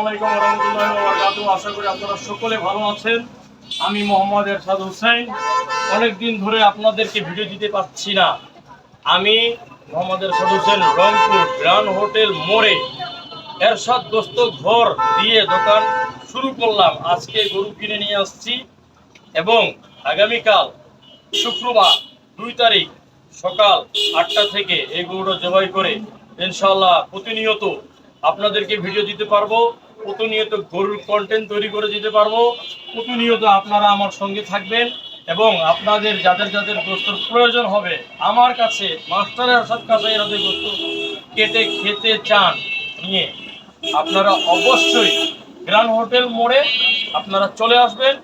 আলাইকুম আশা করি আপনারা সকলে ভালো আছেন। আমি মোহাম্মদ এরশাদ হুসাইন অনেকদিন ধরে আপনাদেরকে ভিডিও দিতে পারছি না। আমি মোহাম্মদ এরশাদ হোসেন রংপুর গ্রান্ড হোটেল মোড়ে এরশাদ দোস্ত ঘর দিয়ে দোকান শুরু করলাম। আজকে গরু কিনে নিয়ে আসছি এবং আগামীকাল শুক্রবার দুই তারিখ সকাল আটটা থেকে এই গরুটা জবাই করে ইনশাল্লাহ প্রতিনিয়ত আপনাদেরকে ভিডিও দিতে পারব, প্রতিনিয়ত গরুর কন্টেন্ট তৈরি করে দিতে পারব, প্রতিনিয়ত আপনারা আমার সঙ্গে থাকবেন। এবং আপনাদের যাদের যাদের গোস্তর প্রয়োজন হবে, আমার কাছে মাস্টারের সাথে কাছে এরাদের গোস্ত কেটে খেতে চান, নিয়ে আপনারা অবশ্যই গ্র্যান্ড হোটেল মোড়ে আপনারা চলে আসবেন।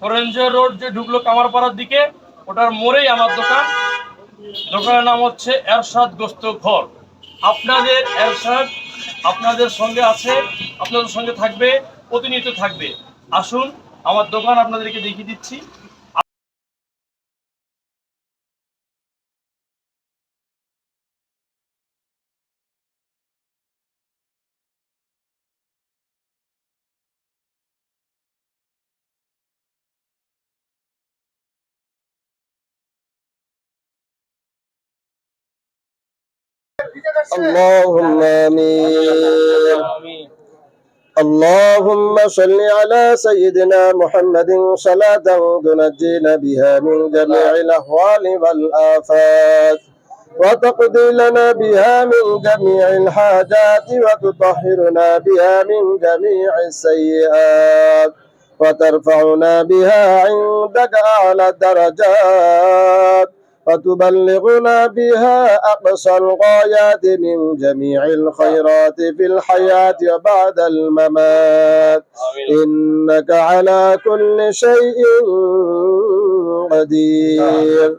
ফরেঞ্জর রোড যে ঢুকলো কামারপাড়ার দিকে, ওটার মোড়েই আমার দোকান। দোকানের নাম হচ্ছে এরশাদ গোস্ত ঘর। আপনাদের এরশাদ আপনাদের সঙ্গে আছে, আপনাদের সঙ্গে থাকবে, প্রতিনিয়ত থাকবে। আসুন, আমার দোকান আপনাদেরকে দেখিয়ে দিচ্ছি। اللهم آمين. اللهم صل على سيدنا محمد صلاة تنجينا بها من جميع الأهوال والآفات وتقضي لنا بها من جميع الحاجات وتطهرنا بها من جميع السيئات وترفعنا بها عندك أعلى الدرجات وتبلغنا بها أقصى الغايات من جميع الخيرات في الحياة وبعد الممات. إنك على كل شيء قدير.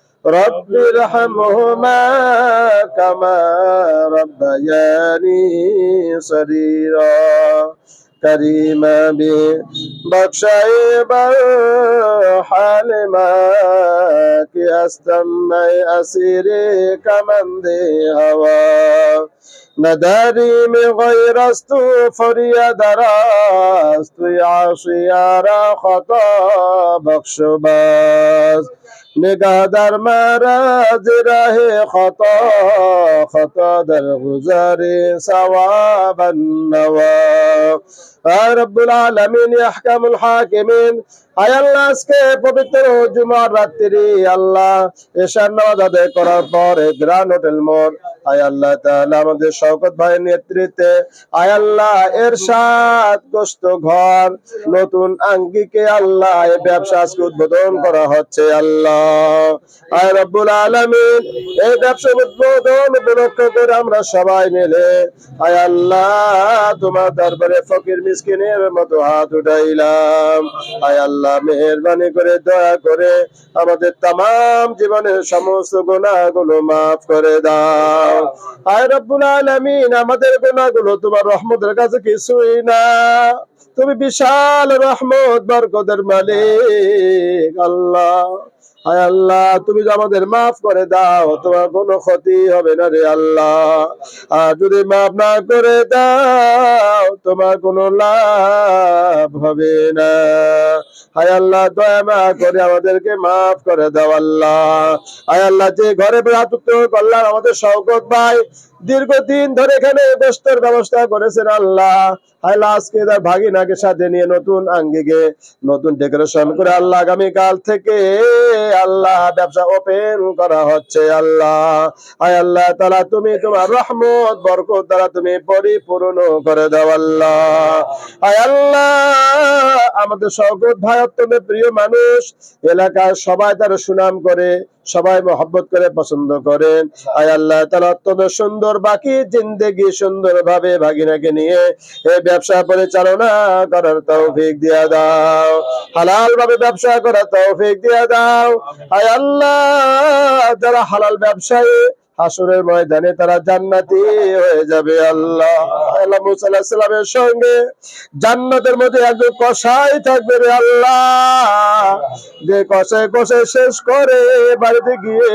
رب ارحمهما كما ربياني صغيرا. كريما به بخشي برحال ما كي استمعي أسيري كمن دي هواه نداریم غیر است تو فریاد راست تو عاشیارا خطا بخش و باز نگاه در مرز راه خطا خطا در گذر ثواب النوا আয় রব্বুল আলামিন হাকিমিন। আল্লাহ, আজকে পবিত্র জুমার রাত্রি, আল্লাহ নামাজ আদায় করার পরে হোটেল মোড় আল্লাহ তাআলা আমাদের শওকত নেতৃত্বে আল্লাহ গোস্ত ঘর, নতুন আঙ্গিকে আল্লাহ এই ব্যবসা আজকে উদ্বোধন করা হচ্ছে, আল্লাহ। আয় রব্বুল আলামিন, এই ব্যবসা উদ্বোধন উপলক্ষ করে আমরা সবাই মিলে, আয় আল্লাহ তোমার দরবারে ফকির মিসকিনের মতো হাত উঠাইলাম। আয় আল্লাহ, মেহরবানি করে, দয়া করে আমাদের তাম জীবনের সমস্ত গুণাগুলো মাফ করে দাও। আয় রব্বুল আলামিন, আমাদের গুণাগুলো তোমার রহমতের কাছে কিছুই না। তুমি বিশাল রহমত, বরকতের মালিক আল্লাহ। হায় আল্লাহ, তুমি আমাদের মাফ করে দাও, তোমার কোনো ক্ষতি হবে না রে আল্লাহ। আর যদি মাফ না করে দাও, তোমার কোনো লাভ হবে না। হায় আল্লাহ, দয়া মা করে আমাদেরকে মাফ করে দাও আল্লাহ। হায় আল্লাহ, যে ঘরে রাত করলাম আমাদের শওকত ভাই দীর্ঘদিন ধরে এখানে গোস্তের ব্যবস্থা করেছেন আল্লাহ। আল্লাহ, আজকে তার ভাগিনাকে সাথে নিয়ে নতুন আঙ্গিকে নতুন ডেকোরেশন করে আল্লাহ আগামীকাল থেকে আল্লাহ, ব্যবসা ওপেন করা হচ্ছে আল্লাহ। আয় আল্লাহ তালা তুমি তোমার রহমত, বরকত দ্বারা তুমি পরিপূর্ণ করে দাও আল্লাহ। আয় আল্লাহ, আমাদের সকল ভাই অত্যন্ত প্রিয় মানুষ, এলাকার সবাই তার সুনাম করে সবাই মহব্বত করে পছন্দ করেন। আয় আল্লাহ তালা অত্যন্ত সুন্দর বাকি জিন্দেগি সুন্দর ভাবে ভাগিনাকে নিয়ে এই ব্যবসা পরিচালনা করার তৌফিক দিয়া দাও। হালাল ভাবে ব্যবসা করার তৌফিক দিয়া দাও। আয় আল্লাহ যারা হালাল ব্যবসায়ী হাসুরের ময়দানে তারা জান্নাতি হয়ে যাবে, আল্লাহ। আল্লাহ সঙ্গে জান্নাতের মধ্যে একজন কসাই থাকবে রে আল্লাহ। যে কষায় কষায় শেষ করে বাড়িতে গিয়ে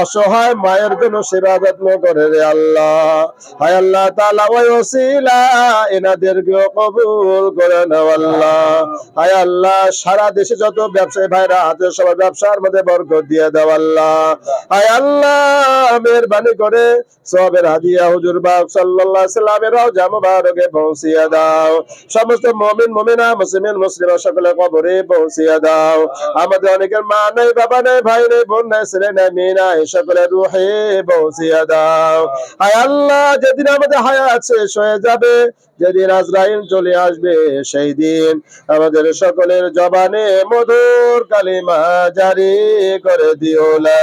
অসহায় মায়ের জন্য সেবা যত্ন করে রে আল্লাহ। হায় আল্লাহ তাআলা, ওই ওসিলা এনাদেরকেও কবুল করে নাও আল্লাহ। হায় আল্লাহ, সারা দেশে যত ব্যবসায়ী ভাইরা আছে, সবার ব্যবসার মধ্যে বরকত দিয়ে দাও আল্লাহ। হায় আল্লাহ মেহরবানি করে সবের হাদিয়া হুজুর বাগ সাল্লাল্লাহু সাল্লামের রওজা মুবারকে পৌঁছিয়ে দাও। সমস্ত মুমিন, মুমিনা, মুসলিম মুসলিমা সকলে কবরে পৌঁছিয়ে দাও। আমাদের অনেকের মা নাই, বাবা নাই, ভাই নাই, বোন নাই, ছেলে নাই, মেয়ে নাই সকলে রুহে পৌঁছিয়ে দাও। হায় আল্লাহ, যেদিন আমাদের হায়াত শেষ হয়ে যাবে, যেদিন আজরাইল চলে আসবে, সেই দিন আমাদের সকলের জবানে মধুর কালিমা জারি করে দিও। লা